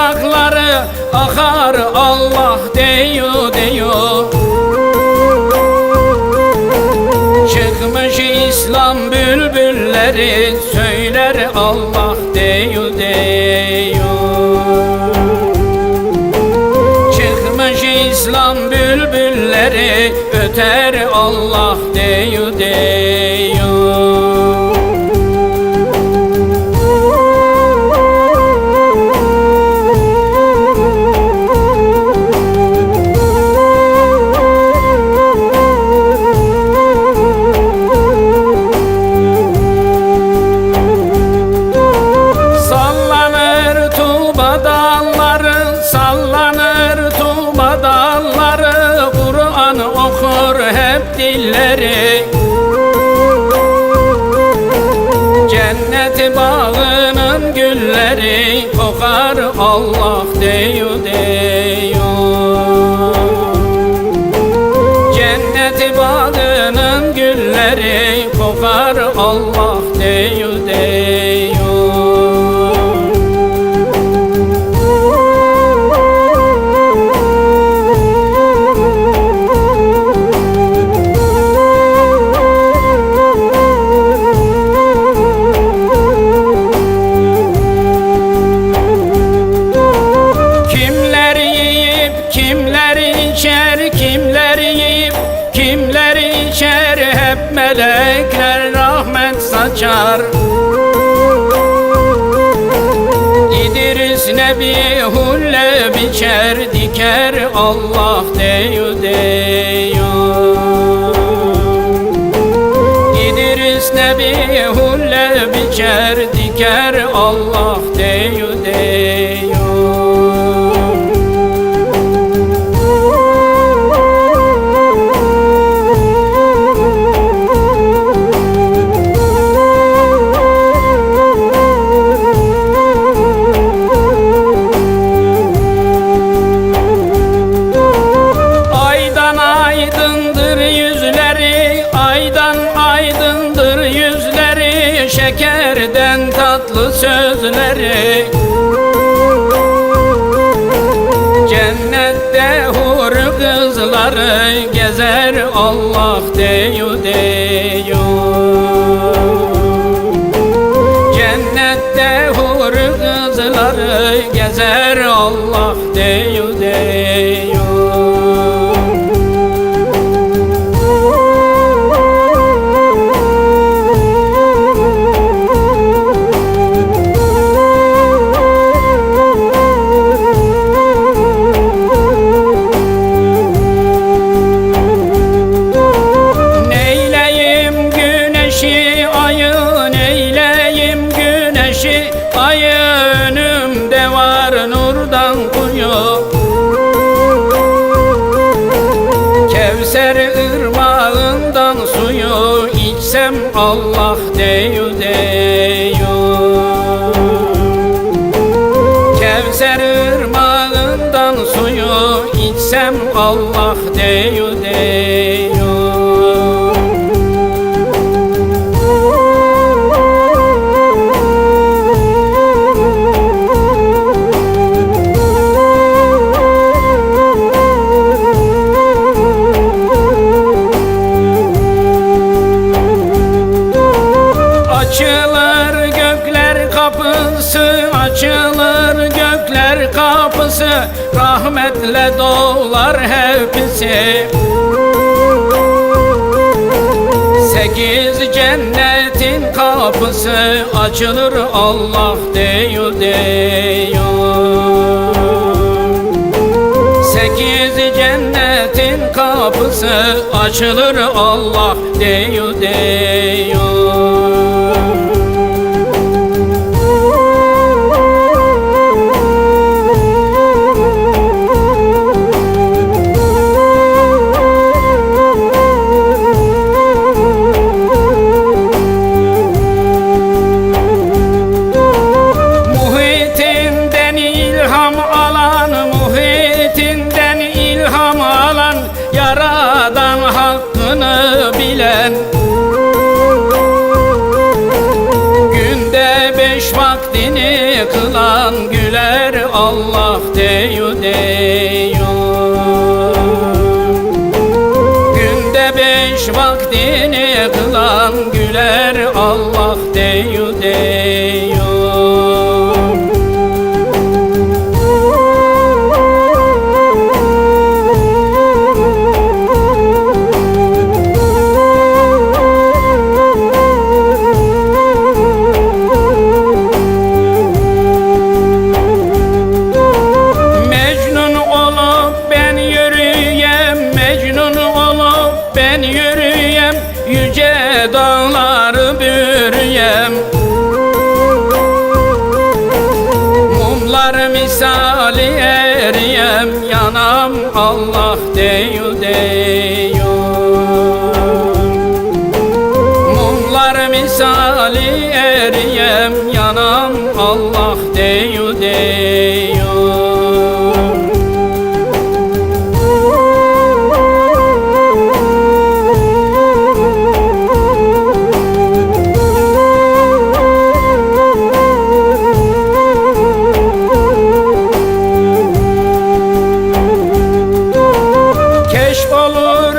dudakları akar Allah diyor diyor. Çıkmış İslam bülbülleri söyler Allah diyor diyor. Çıkmış İslam bülbülleri öter Allah diyor diyor. Dilleri Cennet bağının gülleri kokar Allah deyu melekler rahmet saçar. İdris Nebi hulle biçer Diker Allah deyu deyu. İdris Nebi hulle biçer Diker Allah tatlı sözleri. Cennette hur kızları Gezer Allah deyu güneşi ayı Önümde var nurdan kuyu. Kevser ırmağından suyu içsem Allah deyu deyu. Kevser ırmağından suyu içsem Allah deyu deyu gökler kapısı Rahmetle dolar hepsi. Sekiz cennetin kapısı Açılır Allah deyu deyu Sekiz cennetin kapısı Açılır Allah deyu deyu Muhitinden ilham alan Yaradan hakkını bilen. Günde beş vaktini kılan Güler Allah deyu deyu. Günde beş vaktini kılan deyu deyu deyu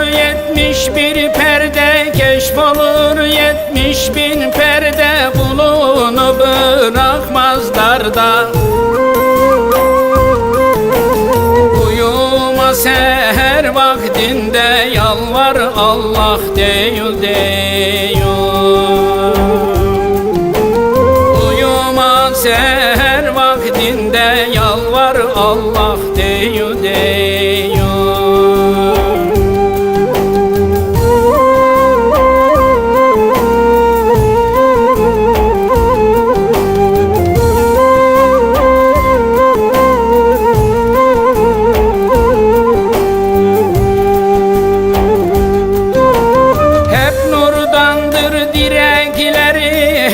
yetmiş bir perde Keşf olur yetmiş bin perde Kulunu bırakmaz darda Uyuma seher vaktinde Yalvar Allah deyu deyu Uyuma seher vaktinde Yalvar Allah deyu deyu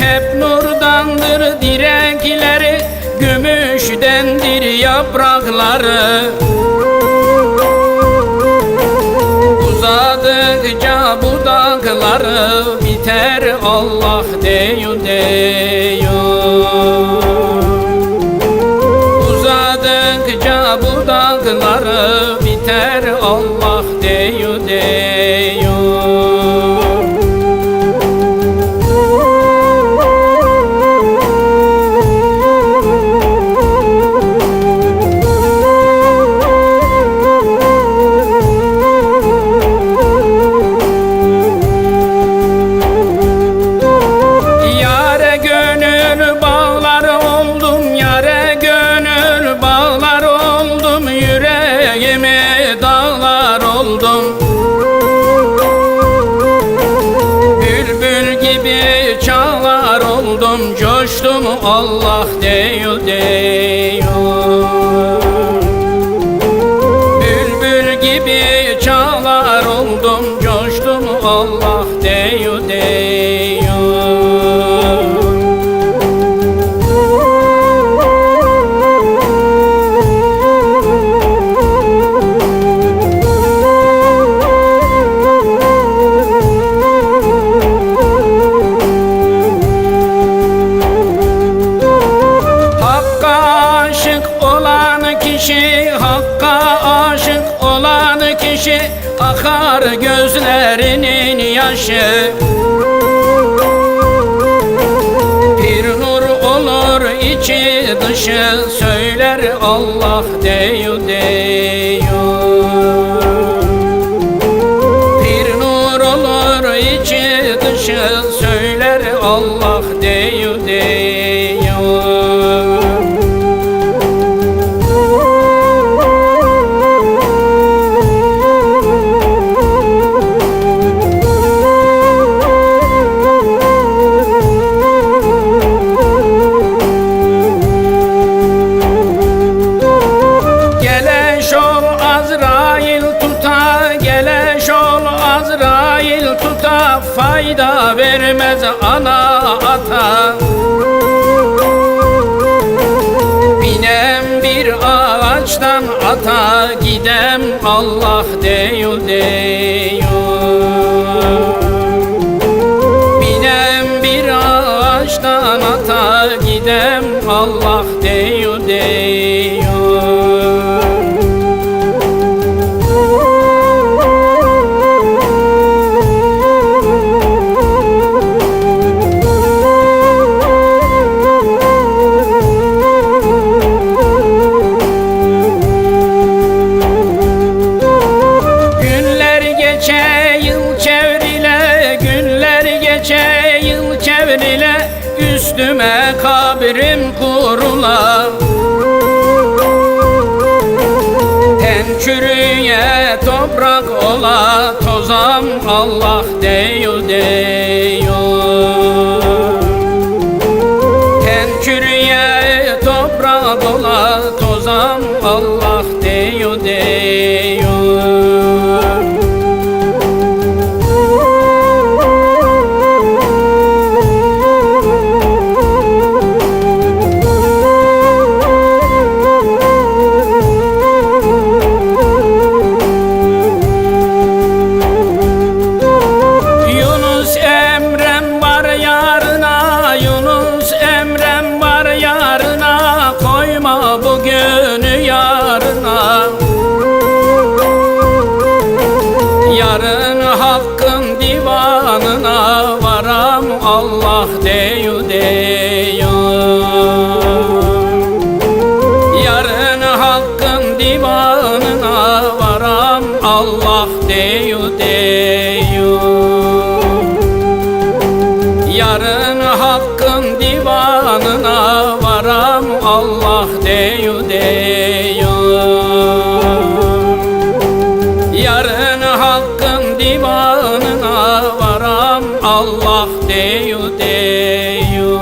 Hep nurdandır direkleri Gümüştendir yaprakları. Uzadıkça budakları Biter Allah deyu deyu. Uzadıkça budakları Biter Allah deyu deyu Allah deyu deyu Hakka aşık olan kişi Hakka aşık olan kişi Akar gözlerinin yaşı. Bir nur olur içi dışı Söyler Allah deyu deyu. Bir nur olur içi dışı Söyler Allah deyu Fayda vermez ana ata. Binem bir ağaçtan ata Gidem Allah deyu deyu Binem bir ağaçtan ata Gidem Allah deyu deyu toprak ola tozam Allah deyo deyo Ten kürüye toprak ola tozam Allah deyo deyo varam Allah deyu deyu. Yarın hakkın divanına varam Allah deyu deyu. Yarın hakkın divanına varam Allah deyu deyu.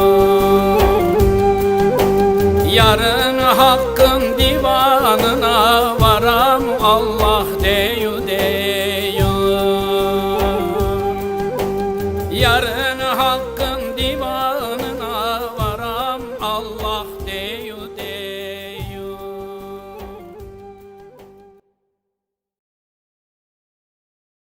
Yarın hakkın